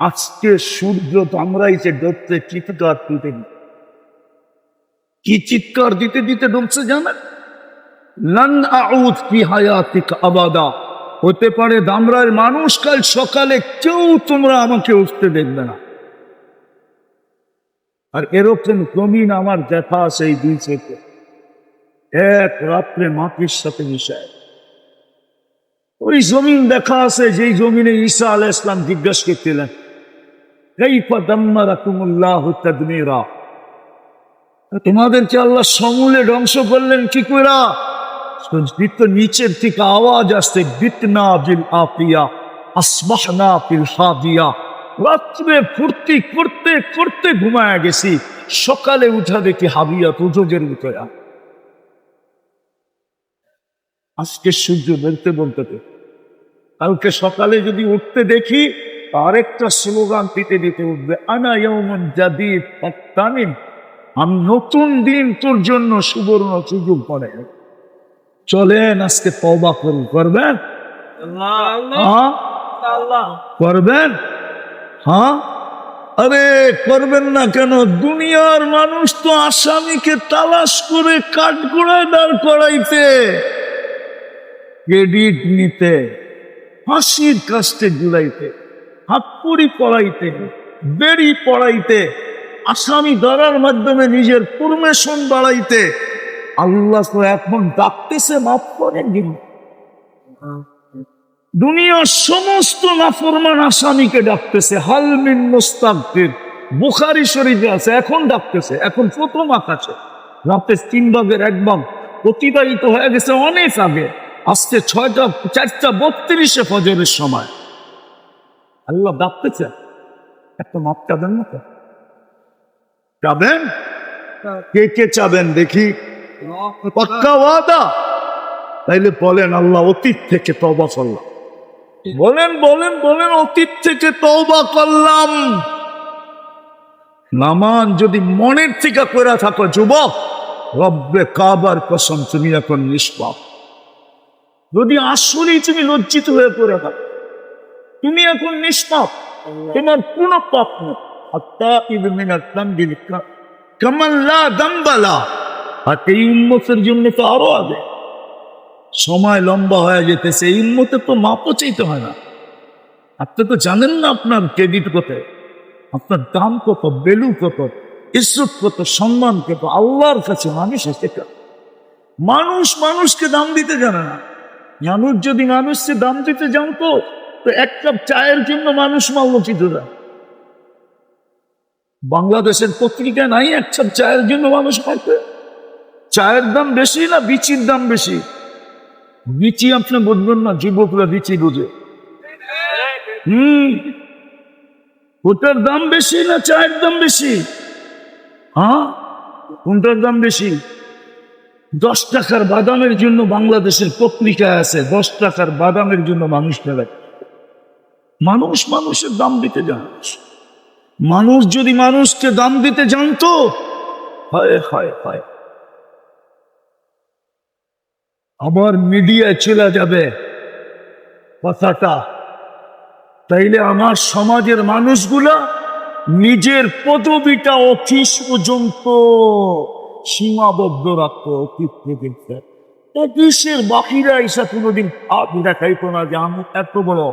আজকে সূর্য দামড়াইছে ডুবতে চিৎকার দিতে কি চিৎকার দিতে দিতে ডুবছে জানেন? লন আউদ কি হায়াতিক আবাদা। হতে পারে দামরার মানুষ কাল সকালে কেউ তোমরা আমাকে উঠতে দেখবে না। আর এরকম জমিন আমার দেখা আছে এই দুই থেকে এক রাত্রে মাটির সাথে মিশায়। ওই জমিন দেখা আছে যেই জমিনে ঈসা আলাহ ইসলাম জিজ্ঞাসা করছিলেন তোমাদেরকে আল্লাহ সমূলে ধ্বংস করলেন কি কইরা? বৃত্ত নিচের থেকে আওয়াজ আসছে, বিতনা বিল আপিয়া আসবাহনা বিল হাদিয়া। রাত্রে ফুর্তি করতে করতে ঘুমায়া গেছি, সকালে উঠা দেখি হাবিয়া তুজোজের ভিতরে আজকে সূর্য বলতে বলতে। কালকে সকালে যদি উঠতে দেখি আরেকটা স্লোগান দিতে দিতে উঠবে আনা ইয়ৌমন জাদিদ তামিম আমি নতুন দিন তোর জন্য সুবর্ণ সুযোগ করে চলেন আজকে তবা করুন। করবেন? হ্যাঁ? করবেন? হ্যাঁ? আরে করবেন না কেন? দুনিয়ার মানুষ তো আসামিকে তালাশ করে কাঠগোড়ায় দাঁড় করাইতে। ক্রেডিট নিতে ফাঁসির কাস্টে জুড়াইতে হাতপুরি পড়াইতে, বেড়ি পড়াইতে, আসামি ধরার মাধ্যমে নিজের পরমেশন বাড়াইতে, আল্লাহ তো এখন ডাকতেছে, মাফ করে দিন। দুনিয়ার সমস্ত নাফরমান আসামিকে ডাকতেছে হালমিন মুস্তাকদের। বুখারি শরীফে আছে, এখন ডাকতেছে, এখন প্রথম আকাশে। রাতে তিন ভাগের এক ভাগ অতিবাহিত হয়ে গেছে অনেক আগে। আসছে ছয়টা, চারটা, বত্রিশে ফজরের সময়। আল্লাহ ডাকতেছে একটা মাপ চাবেন না তো চাবেন কে কে চাবেন দেখি? পাক্কা ওয়াদা? তাইলে বলেন আল্লাহ অতীত থেকে তবা করলাম। বলেন বলেন বলেন অতীত থেকে তওবা করলাম। নামান যদি মনের থেকে করে থাকো যুবক রব্বে কাবার কসম তুমি এখন নিষ্পাপ। যদি আসলেই তুমি লজ্জিত হয়ে পড়ে থাকো তুমি এখন নিষ্পাপ। তোমার কোনো পাপ নেই। আত্মা ইবমিন আত্মাম আর এই উন্মতের জন্য তো আরও আগে। সময় লম্বা হয়ে যেতেছে এই উন্মতে তো মাপও চাইতে হয় না। আপনি তো জানেন না আপনার ক্রেডিট কত। আপনার দাম কত বেলু কত ইজ্জত কত সম্মান কত আল্লাহর কাছে মানুষ আছে মানুষ মানুষকে দাম দিতে জানে না। মানুষ যদি মানুষকে দাম দিতে জানতো তো এক কাপ চায়ের জন্য মানুষ মাল্লচিত যায় বাংলাদেশের পত্রিকা নাই এক কাপ চায়ের জন্য মানুষ খাইতে। চায়ের দাম বেশি না বিচির দাম বেশি? বিচি আপনি বুঝবেন না, যুবকরা বিচি বুঝে। হম। ওটার দাম বেশি না চায়ের দাম বেশি? হ্যাঁ? কোনটার দাম বেশি? দশ টাকার বাদামের জন্য বাংলাদেশের পত্রিকা আছে, দশ টাকার বাদামের জন্য মানুষ ফেলে মানুষ মানুষের দাম দিতে জানে মানুষ যদি মানুষকে দাম দিতে জানতো, হয় হয় হয়। আবার মিডিয়ায় চলে যাবে কথাটা। তাইলে আমার সমাজের মানুষগুলা নিজের পদবিটা অফিস পর্যন্ত সীমাবদ্ধ রাখতো অতীত অফিসের বাকিরা এসে কোনোদিন হাত দেখাইতো না যে আমি এত বড় ও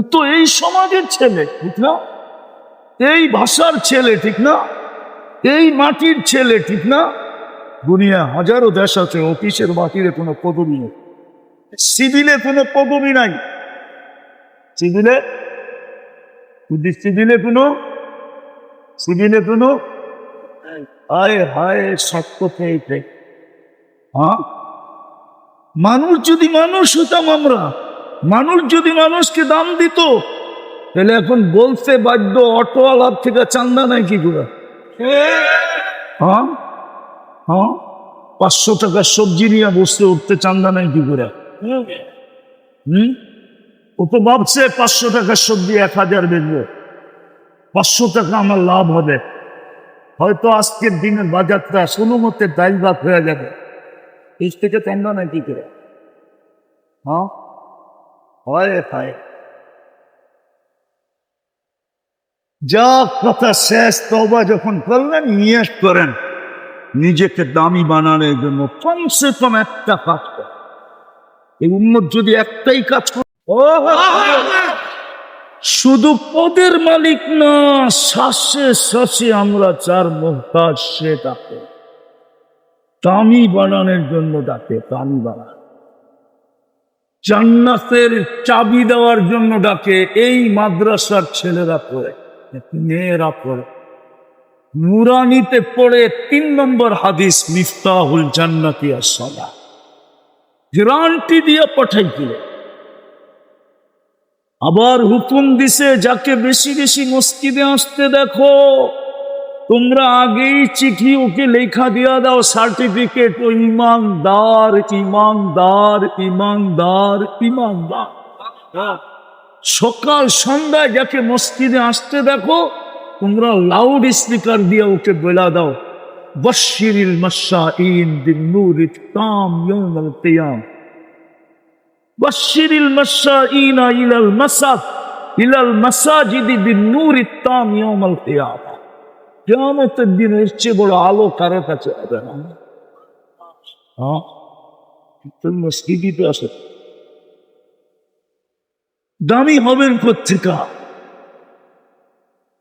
তো এই সমাজের ছেলে, ঠিক না? এই ভাষার ছেলে, ঠিক না? এই মাটির ছেলে, ঠিক না? দুনিয়া হাজারো দেশ আছে, অফিসের বাকিরে কোনো পদবি নেই। সিভিলে কোনো পদবি নাই। সিভিলে? সিভিলে কোনো? সিভিলে কোনো? হায় হায়, সত্য পেয়েছে হ্যাঁ? মানুষ যদি মানুষ হতাম আমরা মানুষ যদি মানুষকে দাম দিত, তাহলে এখন বলতে বাধ্য অটোওয়ালার থেকে চান্দা নাই কি করে? হ্যাঁ? হ্যাঁ? পাঁচশো টাকার সবজি নিয়ে বসতে উঠতে চান্দা নাই কি করে? হুম? ও তো ভাবছে পাঁচশো টাকার সবজি এক হাজার বেচবে। পাঁচশো টাকা আমার লাভ হবে। হয়তো আজকের দিনের বাজারটা কোনো মতে ডাইল ভাত হয়ে যাবে। এই থেকে চান্দা নাই কি করে? হ্যাঁ? হয় যা কথা শেষ। তবা যখন করলেন নিয়ে করেন, নিজেকে দামি বানানোর জন্য কমসে কম একটা কাজ করেন এই উন্নত যদি একটাই কাজ শুধু পদের মালিক না, শ্বাসে শ্বাসে আমরা চার মহতাজ সে তাকে। দামি বানানোর জন্য তাকে দামি বানান জান্নাতের চাবি দেওয়ার জন্য ডাকে, এই মাদ্রাসার ছেলেরা পড়ে, মেয়েরা পড়ে। নুরানিতে পড়ে তিন নম্বর হাদিস, মিফতাহুল জান্নাতি আসলা গ্রান্টি দিয়ে পাঠাইছিল। আবার হুকুম দিছে, যাকে বেশি বেশি মসজিদে আসতে দেখো। তোমরা আগেই চিঠি ওকে লেখা দিয়া দাও সার্টিফিকেট ও ইমানদার ইমানদার ইমানদার ইমানদার। সকাল, সন্ধ্যায় যাকে মসজিদে আসতে দেখো, তোমরা লাউড স্পিকার দিয়ে ওকে বলা দাও। বশিরিল মাশাইন বিন্নুর তাম ইয়াউমাল কিয়াম। মাশাইন ইলাল মাসাদ, ইলাল কিয়ামতের দিন চেয়ে বড় আলো কারও কাছে হবে না। আসে দামি হবেন পত্রিকা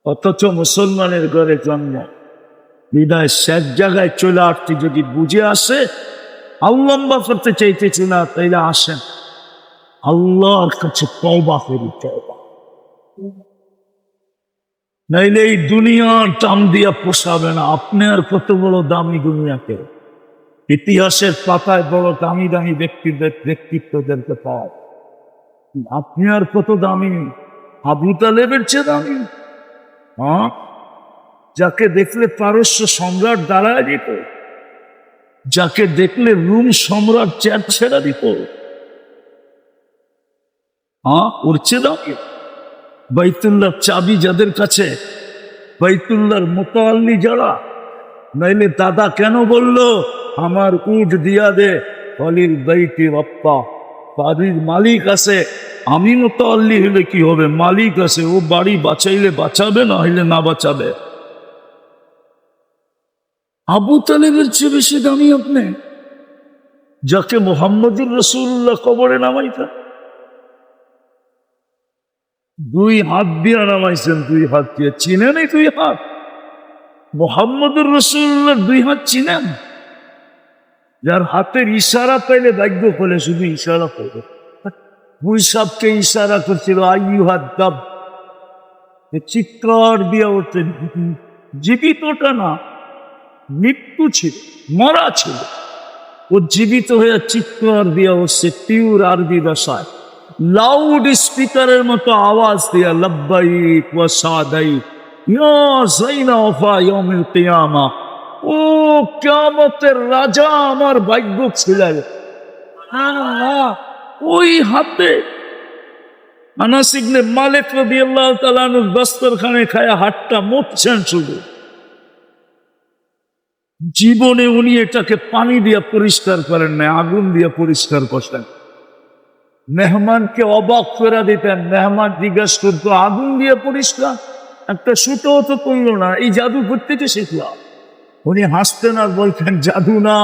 অথচ মুসলমানের ঘরে জন্ম। হৃদয় শেষ জায়গায় চলে আসতে যদি বুঝে আসে আল্লম্বা করতে চাইতেছি না, তাইলে আসেন। আল্লাহর কাছে তওবা করি, তওবা। নাইলে এই দুনিয়ার দাম দিয়া পোষাবে না। আপনি আর কত বড় দামি দুনিয়াকে ইতিহাসের পাতায় বড় দামি দামি ব্যক্তিদের ব্যক্তিত্বদেরকে পাওয়া। আপনি আর কত দামি। আবু তালেবের চেয়ে দামি। হ্যাঁ? যাকে দেখলে পারস্য সম্রাট দাঁড়ায় দিত। যাকে দেখলে রুম সম্রাট চেয়ার ছেড়া দিত। হ্যাঁ? ওর চেয়ে দামি। বাইতুল্লাহ চাবি যাদের কাছে, বাইতুল্লাহর মোতাল্লি যারা, নাইলে দাদা কেন বলল, আমার উঠ দিয়া দে হলির বাইটি বাপ্পা বাড়ির মালিক আছে, আমি মোতাল্লি হলে কি হবে? মালিক আছে, ও বাড়ি বাঁচাইলে বাঁচাবে না হইলে না বাঁচাবে? আবু তালেবের চেয়ে বেশি দামি আপনি, যাকে মোহাম্মদুর রসুল্লাহ কবরে নামাইতা দুই হাত দিয়ে নামাইছেন, দুই হাত দিয়ে। চিনেন এই দুই হাত? মোহাম্মদুর রসুল্লাহ দুই হাত চিনেন? যার হাতের ইশারা পাইলে ভাগ্য ফলে শুধু ইশারা করবে মুইসাবকে ইশারা করছিল, আইয়ু হাত দাব চিৎকার দিয়ে ওঠেন জীবিতটা না, মৃত্যু ছিল, মরা ছিল। ও জীবিত হয়ে চিৎকার দিয়ে উঠছে টিউর আরবি ভাষায়। লাউড স্পিকারের মতো আওয়াজ দিয়া লব্বাইক ও রাজা আমার ভাগ্য ছিলেন। ওই হাতে আনাস ইবনে মালিক রাদিয়াল্লাহু তাআলা আনহু দস্তরখানে খায়া হাতটা মুছছেন শুধু। জীবনে উনি এটাকে পানি দিয়ে পরিষ্কার করেন না আগুন দিয়ে পরিষ্কার করতেন মেহমানকে অবাক করে দিতেন। মেহমান জিজ্ঞাসা করতো, আগুন দিয়ে পরিষ্কার? একটা সুতো তো করল না, এই জাদু করতে শিখলাম। উনি হাসতেন আর বলতেন, জাদু না,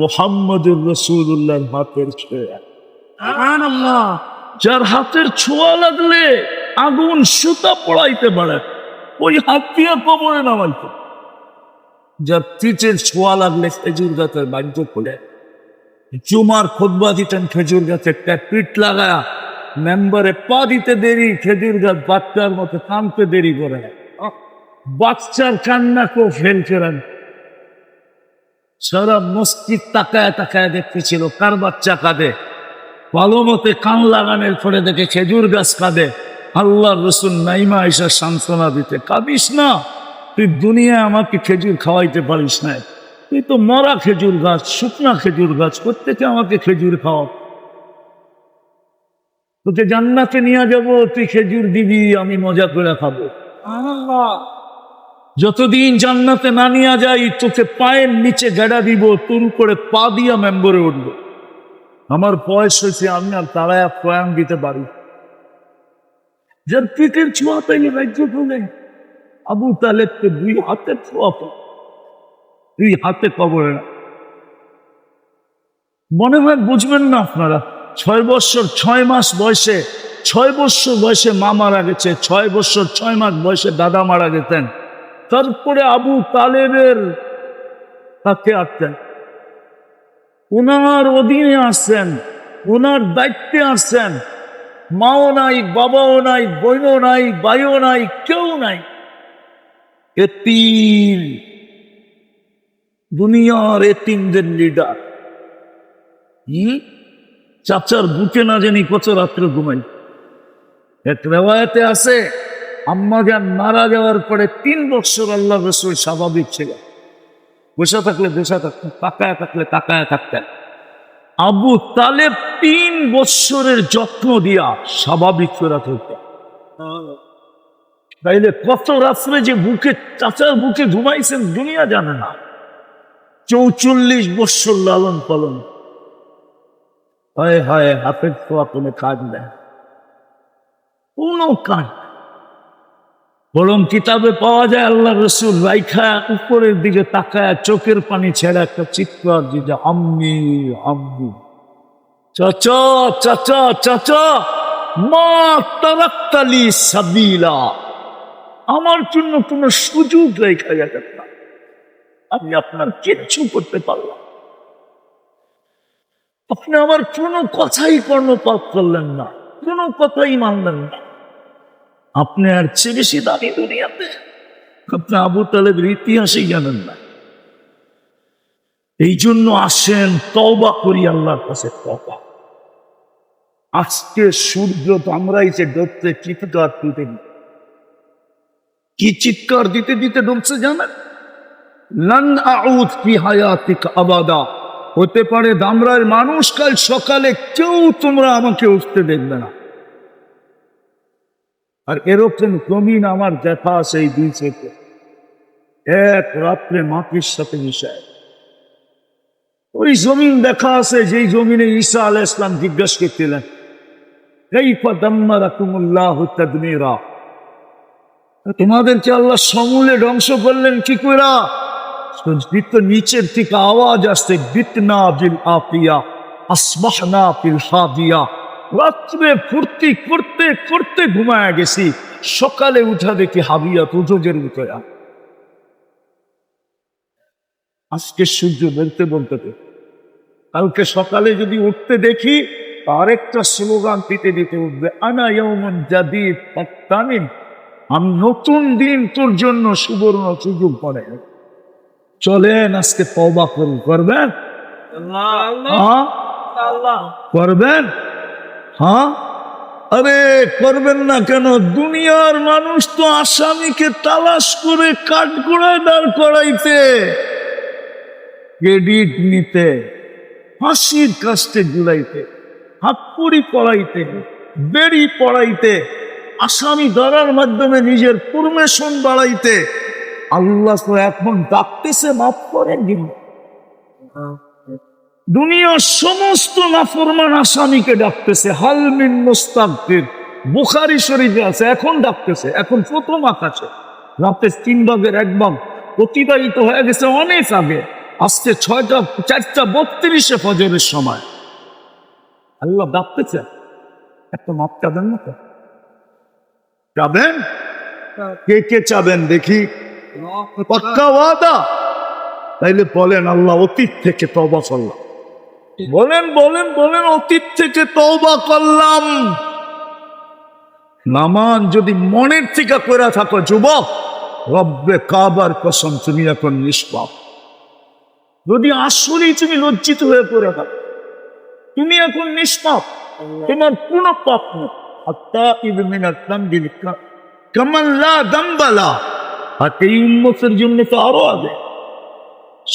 মোহাম্মদুর রসুল্লাহর হাতের ছোঁয়া। যার হাতের ছোঁয়া লাগলে আগুন সুতা পড়াইতে পারে, ওই হাত দিয়ে কবরে নামাইতে। যার পিঠের ছোঁয়া লাগলে খেজুর গাছের বাড়িতে খোলে। জুমার খোদবা দিতেন খেজুর গাছের পিঠ লাগায়া মেম্বারে পা দিতে দেরি, খেজুর গাছ বাচ্চার মতো কানতে দেরি করে। বাচ্চার কান্নাকেও ফেল করেন। সারা মসজিদ তাকায় তাকায় দেখতেছিল, কার বাচ্চা কাঁদে? ভালো মতে কান লাগানোর পরে দেখে খেজুর গাছ কাঁদে। আল্লাহ রসুন নাইমা এসা সান্ত্বনা দিতে, কাঁদিস না, তুই দুনিয়ায় আমাকে খেজুর খাওয়াইতে পারিস না তুই তো মরা খেজুর গাছ শুকনা খেজুর গাছ প্রত্যেকে আমাকে খেজুর খাওয়া তোকে জান্নাতে নিয়ে যাব তুই খেজুর দিবি আমি মজা করে খাব। যতদিন জান্নাতে না নিয়ে যাই তোকে পায়ের নিচে গেড়া দিব তোর করে পা দিয়া মেম্বরে উঠব। আমার বয়স হয়েছে আমি আর তারায় প্রয়াণ দিতে পারি। যার পিঠের ছোঁয়া পেলে রাজ্য বলে আবু তালেবকে দুই হাতে ছোয়াত দুই হাতে কবরে। মনে হয় বুঝবেন না আপনারা, ছয় বছর, ছয় মাস বয়সে, ছয় বছর বয়সে মা মারা গেছে, ছয় বছর, ছয় মাস বয়সে দাদা মারা গেছেন। তারপরে আবু তালেবের তাকে আসছেন ওনার অধীনে আসছেন ওনার দায়িত্বে আসছেন। মাও নাই, বাবাও নাই, বোনও নাই, ভাইও নাই, কেউ নাই। এতিম দুনিয়ার এ এতিমদের লিডার চাচার বুকে না জানি কত রাত্রে ঘুমাই। এক রেওয়ায়তে আছে, আম্মা যান মারা যাওয়ার পরে তিন বছর আল্লাহ রসুল স্বাভাবিক ছিল। বসে থাকলে, বসে থাকতেন তাকায় থাকলে, তাকায় থাকতেন। আবু তালে তিন বছরের যত্ন দিয়া স্বাভাবিক করে তুলতেন। তাইলে কত রাত্রে যে বুকে, চাচার বুকে ঘুমাইছেন, দুনিয়া জানে না। চৌচল্লিশ বৎসর লালন পালন। হায় হায়, হাফেজ খোয়া কোনো কাজ নেই। কোনো কাজ বরং কিতাবে পাওয়া যায় আল্লাহ রসুল রাইখা উপরের দিকে তাকায় চোখের পানি ছেড়ে একটা চিৎকার দিতে আম্মি আম্মি। চাচ চাচ চাচ, মা তারাক্তালি সাবিলা। আমার জন্য কোনো সুযোগ রেখা গেছে না। আমি আপনার কিচ্ছু করতে পারলাম আপনি আমার কোনো কথাই কর্ণপাত করলেন না, কোনো কথাই মানলেন না। আপনি আর চেয়ে বেশি দামি দুনিয়াতে, আপনি আবু তালেবের ইতিহাসেই জানেন না। এই জন্য আসেন তবা করি আল্লাহর কাছে তবা আজকে সূর্য দামড়াইছে ডরতে চিৎকার দিতে কি চিৎকার দিতে দিতে ডুবছে জানেন? আউদ হায়াতিক আবাদা। হতে পারে দামরার মানুষ কাল সকালে কেউ তোমরা আমাকে উঠতে দেখবে না। আর এরকম জমিন আমার দেখা এই দুই থেকে এক রাত্রে মাটির সাথে মিশায়। ওই জমিন দেখা আছে যেই জমিনে ঈসা আল ইসলাম জিজ্ঞাসা করছিলেন তোমাদেরকে আল্লাহ সমূলে ধ্বংস করলেন কি করে তো নিচের থেকে আওয়াজ আসছে, বিতনা বিল আপিয়া আসবাহনা বিল হাদিয়া। রাত্রে ফুর্তি করতে করতে ঘুমায় গেছি। সকালে উঠা দেখি হাবিয়া তুজোজের উঠে আজকে সূর্য বেরতে বলতে কালকে সকালে যদি উঠতে দেখি, আরেকটা স্লোগান দিতে দিতে উঠবে, আনা ইয়ৌমন জাদিদ আমি নতুন দিন তোর জন্য সুবর্ণ সুযোগ পড়ে চলেন আজকে তবা করুন করবেন? হ্যাঁ? করবেন? হ্যাঁ? আরে করবেন না কেন? দুনিয়ার মানুষ তো আসামিকে তালাশ করে কাঠগোড়ায় দাঁড় করাইতে। ক্রেডিট নিতে ফাঁসির কাস্টে জুলাইতে হাতপুরি পড়াইতে বেড়ি পড়াইতে আসামি ধরার মাধ্যমে নিজের পরমেশন বাড়াইতে আল্লাহ তো এখন ডাকতেছে, মাফ করে দিন দুনিয়ার সমস্ত নাফরমান আসামিকে ডাকতেছে হালমিন মুস্তাকদের। বুখারি শরীফে আছে, এখন ডাকতেছে, এখন প্রথম আকাশে। রাতে তিন ভাগের এক ভাগ অতিবাহিত হয়ে গেছে অনেক আগে। আসছে ছয়টা, চারটা, বত্রিশে ফজরের সময়। আল্লাহ ডাকতেছে? একটা মাপ চাবেন না তো চাবেন কে কে চাবেন দেখি। পাক্কা ওয়াদা তাইলে বলেন আল্লাহ, অতীত থেকে তবা করলাম। বলেন বলেন বলেন, অতীত থেকে তবা করলাম। নামান যদি মনের থেকে করে থাকো, যুবক, রব্বে কাবার কসম, তুমি এখন নিষ্পাপ। যদি আসলেই তুমি লজ্জিত হয়ে পড়ে থাকো, তুমি এখন নিষ্পাপ। তোমার কোন পাপ নেই। আত্মা ইবমিনাত তামবিল কামাল্লা দাম্বালা। আর উন্মতের জন্য তো আরও আগে।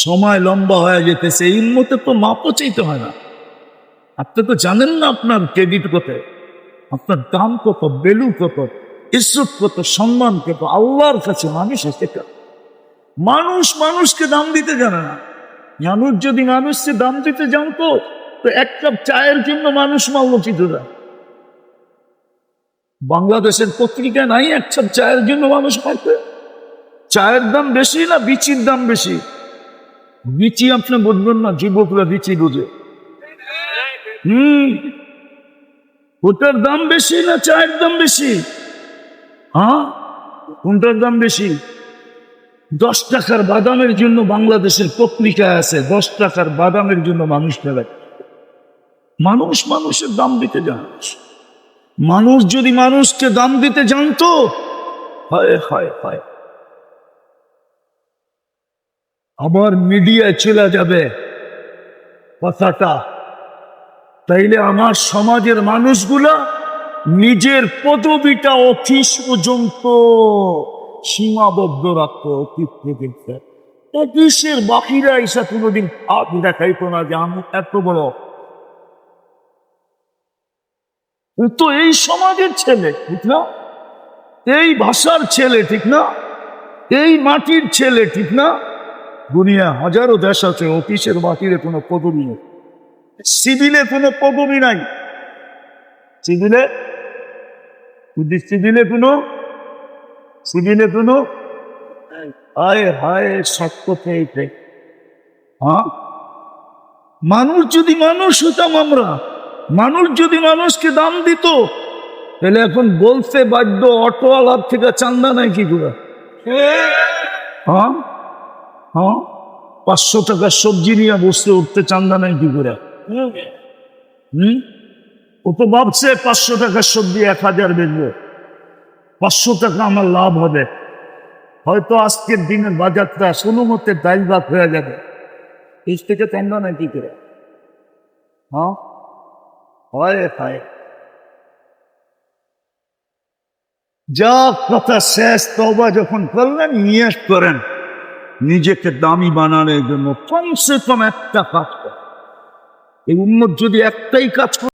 সময় লম্বা হয়ে যেতেছে, এই উন্মতে তো মাপও চাইতে হয় না। আপনি তো জানেন না আপনার ক্রেডিট কত, আপনার দাম কত বেলু কত, ইজ্জত কত, সম্মান কত, আল্লাহর কাছে মানুষ আছে মানুষ মানুষকে দাম দিতে জানে না। মানুষ যদি মানুষকে দাম দিতে জানতো, তো এক কাপ চায়ের জন্য মানুষ মাল্লচিত দেয় বাংলাদেশের পত্রিকা নাই এক কাপ চায়ের জন্য মানুষ মারতে চায়ের দাম বেশি না বিচির দাম বেশি? বিচি আপনি বুঝবেন না, যুবকরা বিচি বুঝে। হুম। ওটার দাম বেশি না চায়ের দাম বেশি? হ্যাঁ? কোনটার দাম বেশি? দশ টাকার বাদামের জন্য বাংলাদেশের পত্রিকা আছে, দশ টাকার বাদামের জন্য মানুষ ফেলায় মানুষ মানুষের দাম দিতে জানে। মানুষ যদি মানুষকে দাম দিতে জানতো, হয় হয় হয়। আবার মিডিয়ায় চলে যাবে। কথাটা। তাইলে আমার সমাজের মানুষগুলা নিজের পদবিটা অফিস পর্যন্ত সীমাবদ্ধ রাখতো অতীত পর্যন্ত অফিসের বাকিরা এসে কোনোদিন হাত দেখাইতো না যে আমি এত বড়? তো এই সমাজের ছেলে, ঠিক না? এই ভাষার ছেলে, ঠিক না? এই মাটির ছেলে, ঠিক না? দুনিয়া হাজারো দেশ আছে অফিসের বাকিরে কোনো পদবি নেই। সিভিলে কোনো পদবি নাই। সিভিলে? সিভিলে কোনো? সিভিলে কোনো? হায় হায় সত্য পেয়েছে হ্যাঁ? মানুষ যদি মানুষ হতাম আমরা মানুষ যদি মানুষকে দাম দিত তাহলে এখন বলতে বাধ্য অটোওয়ালার থেকে চান্দা নাই কি করে? হ্যাঁ? হ্যাঁ? পাঁচশো টাকার সবজি নিয়ে বসতে উঠতে চান্দা নাই কি করে? হুম? ও তো ভাবছে পাঁচশো টাকার সবজি এক হাজার বেচবো। পাঁচশো টাকা আমার লাভ হবে। হয়তো আজকের দিনের বাজারটা কোনো মতে ডাইল ভাত হয়ে যাবে। এই থেকে চান্দা নাই কি করে? হ্যাঁ? হয় হয়। যা কথা শেষ। তবা যখন করলেন নিয়ে করেন। নিজেকে দামি বানানোর জন্য কমসে কম একটা কাজ করে। এই উন্মত যদি একটাই কাজ করে